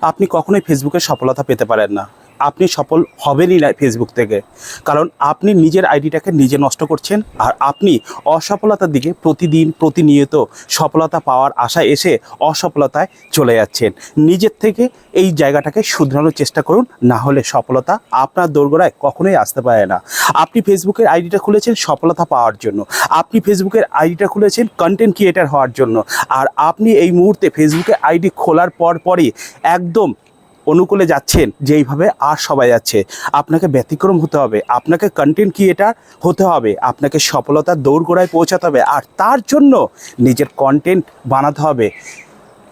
আপনি কখনোই ফেসবুকে সফলতা পেতে পারেন না। আপনি সফল হবেনই না ফেসবুক থেকে। কারণ আপনি নিজের আইডিটাকে নিজে নষ্ট করছেন আর আপনি অসফলতার দিকে প্রতিদিন প্রতিনিয়ত সফলতা পাওয়ার আশায় এসে অসফলতায় চলে যাচ্ছেন। নিজের থেকে এই জায়গাটাকে শুধরানোর চেষ্টা করুন, না হলে সফলতা আপনার দোরগোড়ায় কখনোই আসতে পারে না। আপনি ফেসবুকের আইডিটা খুলেছেন সফলতা পাওয়ার জন্য। আপনি ফেসবুকের আইডিটা খুলেছেন কন্টেন্ট ক্রিয়েটার হওয়ার জন্য। আর আপনি এই মুহূর্তে ফেসবুকে আইডি খোলার পর পরই একদম অনুকূলে যাচ্ছেন, যেইভাবে আর সবাই যাচ্ছে। আপনাকে ব্যতিক্রম হতে হবে, আপনাকে কন্টেন্ট ক্রিয়েটার হতে হবে, আপনাকে সফলতার দৌড়গোড়ায় পৌঁছাতে হবে, আর তার জন্য নিজের কন্টেন্ট বানাতে হবে।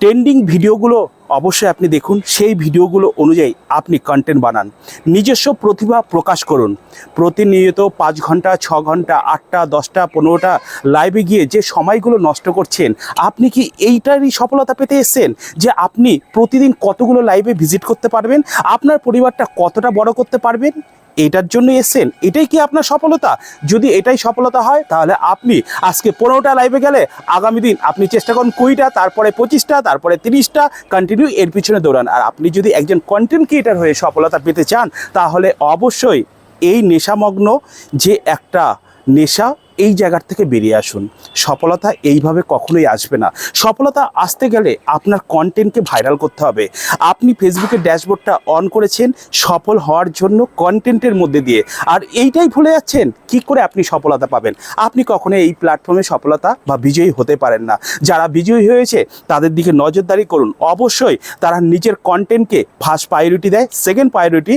ট্রেন্ডিং ভিডিওগুলো অবশ্যই আপনি দেখুন সেই ভিডিওগুলো অনুযায়ী আপনি কন্টেন্ট বানান। নিজস্ব প্রতিভা প্রকাশ করুন। প্রতিনিয়ত পাঁচ ঘণ্টা, ছ ঘণ্টা, আটটা, দশটা, পনেরোটা লাইভে গিয়ে যে সময়গুলো নষ্ট করছেন, আপনি কি এইটারই সফলতা পেতে এসেছেন? যে আপনি প্রতিদিন কতগুলো লাইভে ভিজিট করতে পারবেন? আপনার পরিবারটা কতটা বড় করতে পারবেন? এটার জন্য এসেছেন। এটাই কি আপনার সফলতা? যদি এটাই সফলতা হয়, তাহলে আপনি আজকে পনেরোটা লাইভে গেলে আগামী দিন আপনি চেষ্টা করুন কুড়িটা, তারপরে পঁচিশটা, তারপরে তিরিশটা কন্টিনিউ এর পিছনে দৌড়ান। আর আপনি যদি একজন কন্টেন্ট ক্রিয়েটার হয়ে সফলতা পেতে চান, তাহলে অবশ্যই এই নেশামগ্ন যে একটা নেশা এই জায়গার থেকে বেরিয়ে আসুন। সফলতা এইভাবে কখনোই আসবে না। সফলতা আসতে গেলে আপনার কন্টেন্টকে ভাইরাল করতে হবে। আপনি ফেসবুকে ড্যাশবোর্ডটা অন করেছেন, সফল হওয়ার জন্য কন্টেন্টের মধ্যে দিয়ে। আর এইটাই ভুলে যাচ্ছেন, কি করে আপনি সফলতা পাবেন? আপনি কখনো এই প্ল্যাটফর্মে সফলতা বা বিজয়ী হতে পারেন না। যারা বিজয়ী হয়েছে, তাদের দিকে নজরদারি করুন। অবশ্যই তারা নিজের কন্টেন্টকে ফার্স্ট প্রায়োরিটি দেয় সেকেন্ড প্রায়োরিটি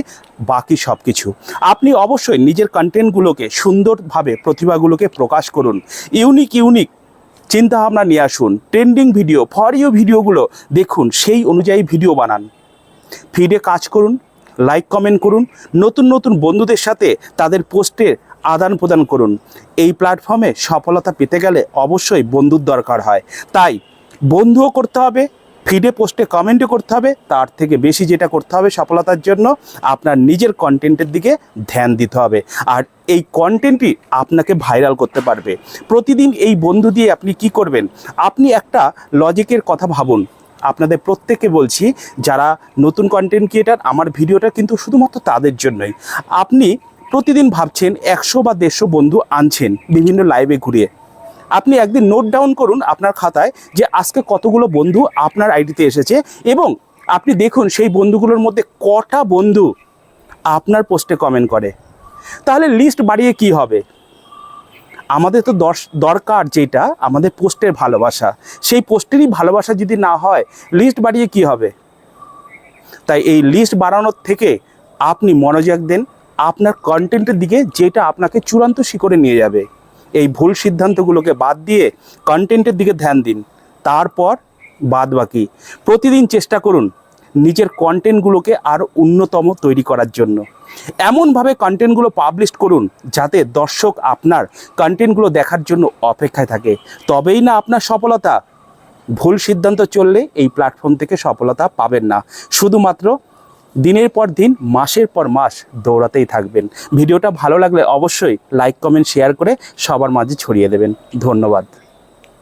বাকি সব কিছু আপনি অবশ্যই নিজের কন্টেন্টগুলোকে সুন্দরভাবে, প্রতিভাগুলোকে প্রকাশ করুন। ইউনিক ইউনিক চিন্তা ভাবনা নিয়ে আসুন। ট্রেন্ডিং ভিডিও ফর ইউ ভিডিওগুলো দেখুন, সেই অনুযায়ী ভিডিও বানান। ফিডে কাজ করুন লাইক কমেন্ট করুন, নতুন নতুন বন্ধুদের সাথে তাদের পোস্টের আদান প্রদান করুন। এই প্ল্যাটফর্মে সফলতা পেতে গেলে অবশ্যই বন্ধুর দরকার হয়। তাই বন্ধুও করতে হবে ফিডে পোস্টে কমেন্টও করতে হবে। তার থেকে বেশি যেটা করতে হবে সফলতার জন্য, আপনার নিজের কন্টেন্টের দিকে ধ্যান দিতে হবে। আর এই কন্টেন্টই আপনাকে ভাইরাল করতে পারবে। প্রতিদিন এই বন্ধু দিয়ে আপনি কি করবেন? আপনি একটা লজিকের কথা ভাবুন। আপনাদের প্রত্যেককে বলছি, যারা নতুন কন্টেন্ট ক্রিয়েটার আমার ভিডিওটা কিন্তু শুধুমাত্র তাদের জন্যই। আপনি প্রতিদিন ভাবছেন একশো বা দেড়শো বন্ধু আনছেন বিভিন্ন লাইভে ঘুরিয়ে। আপনি একদিন নোট ডাউন করুন আপনার খাতায় যে আজকে কতগুলো বন্ধু আপনার আইডিতে এসেছে এবং আপনি দেখুন সেই বন্ধুগুলোর মধ্যে কটা বন্ধু আপনার পোস্টে কমেন্ট করে। তাহলে লিস্ট বাড়িয়ে কি হবে? আমাদের তো দরকার যেটা, আমাদের পোস্টের ভালোবাসা। সেই পোস্টেরই ভালোবাসা যদি না হয় লিস্ট বাড়িয়ে কি হবে? তাই এই লিস্ট বাড়ানোর থেকে আপনি মনোযোগ দেন, আপনার কন্টেন্টের দিকে যেটা আপনাকে চূড়ান্ত শিখরে নিয়ে যাবে। এই ভুল সিদ্ধান্তগুলোকে বাদ দিয়ে কন্টেন্টের দিকে ধ্যান দিন। তারপর বাদ বাকি। প্রতিদিন চেষ্টা করুন নিজের কন্টেন্টগুলোকে আরও উন্নতম তৈরি করার জন্য। এমনভাবে কন্টেন্টগুলো পাবলিশ করুন যাতে দর্শক আপনার কন্টেন্টগুলো দেখার জন্য অপেক্ষায় থাকে। তবেই না আপনার সফলতা। ভুল সিদ্ধান্ত চললে এই প্ল্যাটফর্ম থেকে সফলতা পাবেন না। শুধুমাত্র দিনের পর দিন, মাসের পর মাস দৌড়াতেই থাকবেন। ভিডিওটা ভালো লাগলে অবশ্যই লাইক কমেন্ট শেয়ার করে সবার মাঝে ছড়িয়ে দেবেন। ধন্যবাদ।